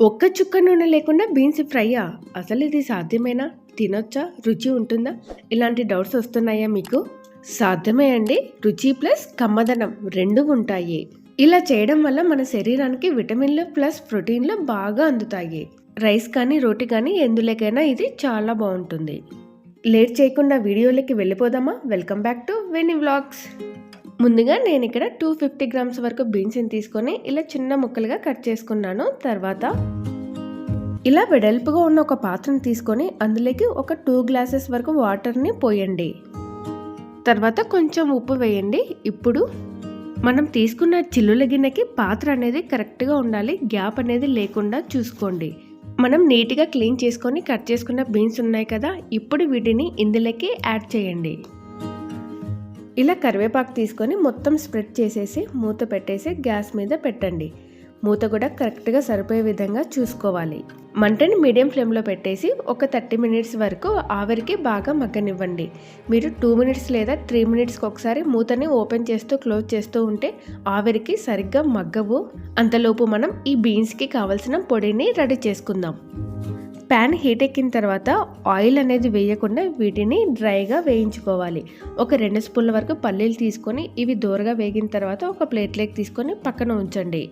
ఒక్క చుక్క నూనె లేకుండా బీన్స్ ఫ్రైయా? అసలు ఇది సాధ్యమేనా? తినొచ్చా? రుచి ఉంటుందా? ఇలాంటి డౌట్స్ వస్తున్నాయా మీకు? సాధ్యమే అండి. రుచి ప్లస్ కమ్మదనం రెండు ఉంటాయి. ఇలా చేయడం వల్ల మన శరీరానికి విటమిన్లు ప్లస్ ప్రోటీన్లు బాగా అందుతాయి. రైస్ కానీ రోటీ కానీ ఎందులోకైనా ఇది చాలా బాగుంటుంది. లేట్ చేయకుండా వీడియోలకి వెళ్ళిపోదామా? Welcome back to Veni vlogs. ముందుగా నేను ఇక్కడ టూ ఫిఫ్టీ గ్రామ్స్ వరకు బీన్స్ని తీసుకొని ఇలా చిన్న ముక్కలుగా కట్ చేసుకున్నాను. తర్వాత ఇలా వెడల్పుగా ఉన్న ఒక పాత్రను తీసుకొని అందులోకి ఒక టూ గ్లాసెస్ వరకు వాటర్ని పోయండి. తర్వాత కొంచెం ఉప్పు వేయండి. ఇప్పుడు మనం తీసుకున్న చిల్లుల గిన్నెకి పాత్ర అనేది కరెక్ట్గా ఉండాలి. గ్యాప్ అనేది లేకుండా చూసుకోండి. మనం నీట్గా క్లీన్ చేసుకొని కట్ చేసుకున్న బీన్స్ ఉన్నాయి కదా ఇప్పుడు వీటిని ఇందులోకి యాడ్ చేయండి. ఇలా కరివేపాకు తీసుకొని మొత్తం స్ప్రెడ్ చేసేసి మూత పెట్టేసి గ్యాస్ మీద పెట్టండి. మూత కూడా కరెక్ట్గా సరిపోయే విధంగా చూసుకోవాలి. మంటని మీడియం ఫ్లేమ్లో పెట్టేసి ఒక థర్టీ మినిట్స్ వరకు ఆవిరికి బాగా మగ్గనివ్వండి. మీరు టూ మినిట్స్ లేదా త్రీ మినిట్స్కి ఒకసారి మూతని ఓపెన్ చేస్తూ క్లోజ్ చేస్తూ ఉంటే ఆవిరికి సరిగ్గా మగ్గవు. అంతలోపు మనం ఈ బీన్స్కి కావలసిన పొడిని రెడీ చేసుకుందాం. ప్యాన్ హీట్ ఎక్కిన తర్వాత ఆయిల్ అనేది వేయకుండా వీటిని డ్రైగా వేయించుకోవాలి. ఒక రెండు స్పూన్ల వరకు పల్లీలు తీసుకొని ఇవి దూరగా వేగిన తర్వాత ఒక ప్లేట్లోకి తీసుకొని పక్కన ఉంచండి.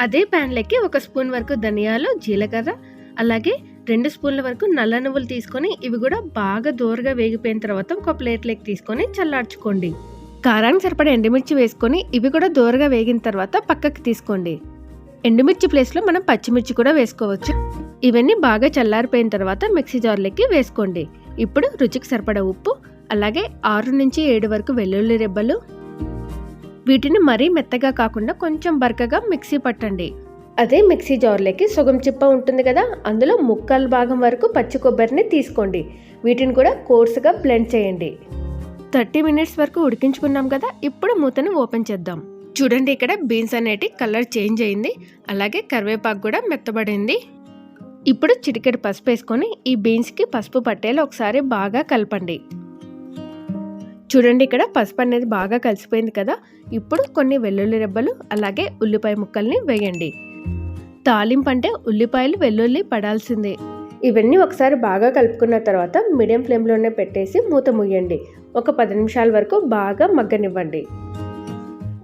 అదే ప్యాన్లోకి ఒక స్పూన్ వరకు ధనియాలు జీలకర్ర అలాగే రెండు స్పూన్ల వరకు నల్ల నువ్వులు తీసుకొని ఇవి కూడా బాగా దూరగా వేగిపోయిన తర్వాత ఒక ప్లేట్లోకి తీసుకొని చల్లార్చుకోండి. కారానికి సరిపడా ఎండుమిర్చి వేసుకొని ఇవి కూడా దూరగా వేగిన తర్వాత పక్కకి తీసుకోండి. ఎండుమిర్చి ప్లేస్లో మనం పచ్చిమిర్చి కూడా వేసుకోవచ్చు. ఇవన్నీ బాగా చల్లారిపోయిన తర్వాత మిక్సీ జార్లోకి వేసుకోండి. ఇప్పుడు రుచికి సరిపడ ఉప్పు అలాగే ఆరు నుంచి ఏడు వరకు వెల్లుల్లి రెబ్బలు. వీటిని మరీ మెత్తగా కాకుండా కొంచెం బరకగా మిక్సీ పట్టండి. అదే మిక్సీ జార్లోకి సుగం చిప్ప ఉంటుంది కదా అందులో ముక్కల భాగం వరకు పచ్చి కొబ్బరిని తీసుకోండి. వీటిని కూడా కోర్సుగా బ్లెండ్ చేయండి. థర్టీ మినిట్స్ వరకు ఉడికించుకున్నాం కదా ఇప్పుడు మూతను ఓపెన్ చేద్దాం. చూడండి ఇక్కడ బీన్స్ అనేటి కలర్ చేంజ్ అయింది అలాగే కరివేపాకు కూడా మెత్తబడింది. ఇప్పుడు చిటికెడు పసుపు వేసుకొని ఈ బీన్స్కి పసుపు పట్టేలా ఒకసారి బాగా కలపండి. చూడండి ఇక్కడ పసుపు అనేది బాగా కలిసిపోయింది కదా? ఇప్పుడు కొన్ని వెల్లుల్లి రెబ్బలు అలాగే ఉల్లిపాయ ముక్కల్ని వేయండి. తాలింపు అంటే ఉల్లిపాయలు వెల్లుల్లి పడాల్సిందే. ఇవన్నీ ఒకసారి బాగా కలుపుకున్న తర్వాత మీడియం ఫ్లేమ్లోనే పెట్టేసి మూత ముయ్యండి ఒక పది నిమిషాల వరకు బాగా మగ్గనివ్వండి.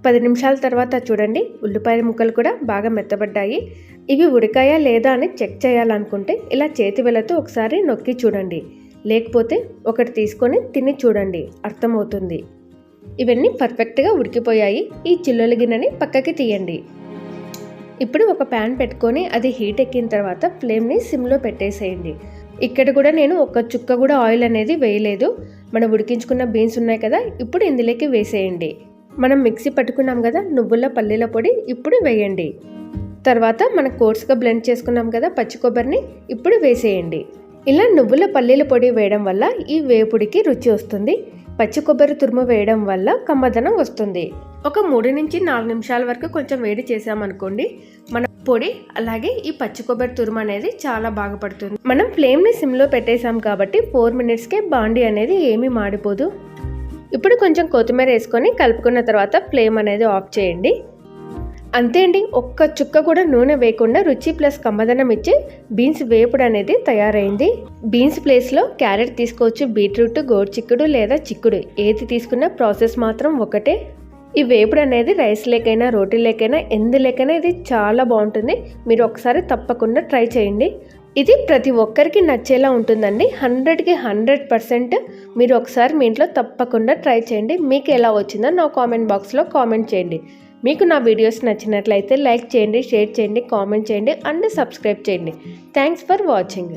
పది నిమిషాల తర్వాత చూడండి ఉల్లిపాయ ముక్కలు కూడా బాగా మెత్తబడ్డాయి. ఇవి ఉడికాయా లేదా అని చెక్ చేయాలనుకుంటే ఇలా చేతి వెళ్ళతో ఒకసారి నొక్కి చూడండి. లేకపోతే ఒకటి తీసుకొని తిని చూడండి అర్థమవుతుంది. ఇవన్నీ పర్ఫెక్ట్గా ఉడికిపోయాయి. ఈ చిల్లుల గిన్నెని పక్కకి తీయండి. ఇప్పుడు ఒక ప్యాన్ పెట్టుకొని అది హీట్ ఎక్కిన తర్వాత ఫ్లేమ్ని సిమ్లో పెట్టేసేయండి. ఇక్కడ కూడా నేను ఒక చుక్క కూడా ఆయిల్ అనేది వేయలేదు. మనం ఉడికించుకున్న బీన్స్ ఉన్నాయి కదా ఇప్పుడు ఇందులోకి వేసేయండి. మనం మిక్సీ పట్టుకున్నాం కదా నువ్వుల పల్లీల పొడి ఇప్పుడు వేయండి. తర్వాత మనం కోర్స్గా బ్లెండ్ చేసుకున్నాం కదా పచ్చి కొబ్బరిని ఇప్పుడు వేసేయండి. ఇలా నువ్వుల పల్లీల పొడి వేయడం వల్ల ఈ వేపుడికి రుచి వస్తుంది. పచ్చి కొబ్బరి తురుము వేయడం వల్ల కమ్మదనం వస్తుంది. ఒక మూడు నుంచి నాలుగు నిమిషాల వరకు కొంచెం వేడి చేసామనుకోండి మన పొడి అలాగే ఈ పచ్చి కొబ్బరి తురుము అనేది చాలా బాగా పడుతుంది. మనం ఫ్లేమ్ని సిమ్లో పెట్టేసాం కాబట్టి ఫోర్ మినిట్స్కే బాండీ అనేది ఏమీ మాడిపోదు. ఇప్పుడు కొంచెం కొత్తిమీర వేసుకొని కలుపుకున్న తర్వాత ఫ్లేమ్ అనేది ఆఫ్ చేయండి. అంతే అండి ఒక్క చుక్క కూడా నూనె వేయకుండా రుచి ప్లస్ కమ్మదనం ఇచ్చి బీన్స్ వేపుడు అనేది తయారైంది. బీన్స్ ప్లేస్లో క్యారెట్ తీసుకోవచ్చు బీట్రూట్ గోరుచిక్కుడు లేదా చిక్కుడు. ఏది తీసుకున్నా ప్రాసెస్ మాత్రం ఒకటే. ఈ వేపుడు అనేది రైస్ లేకైనా రోటీ లేకైనా ఎందు లేకైనా ఇది చాలా బాగుంటుంది. మీరు ఒకసారి తప్పకుండా ట్రై చేయండి. ఇది ప్రతి ఒక్కరికి నచ్చేలా ఉంటుందండి. హండ్రెడ్కి హండ్రెడ్ పర్సెంట్ మీరు ఒకసారి మీ ఇంట్లో తప్పకుండా ట్రై చేయండి. మీకు ఎలా వచ్చిందో నా కామెంట్ బాక్స్లో కామెంట్ చేయండి. మీకు నా వీడియోస్ నచ్చినట్లయితే లైక్ చేయండి షేర్ చేయండి కామెంట్ చేయండి అండ్ సబ్స్క్రైబ్ చేయండి. Thanks for watching.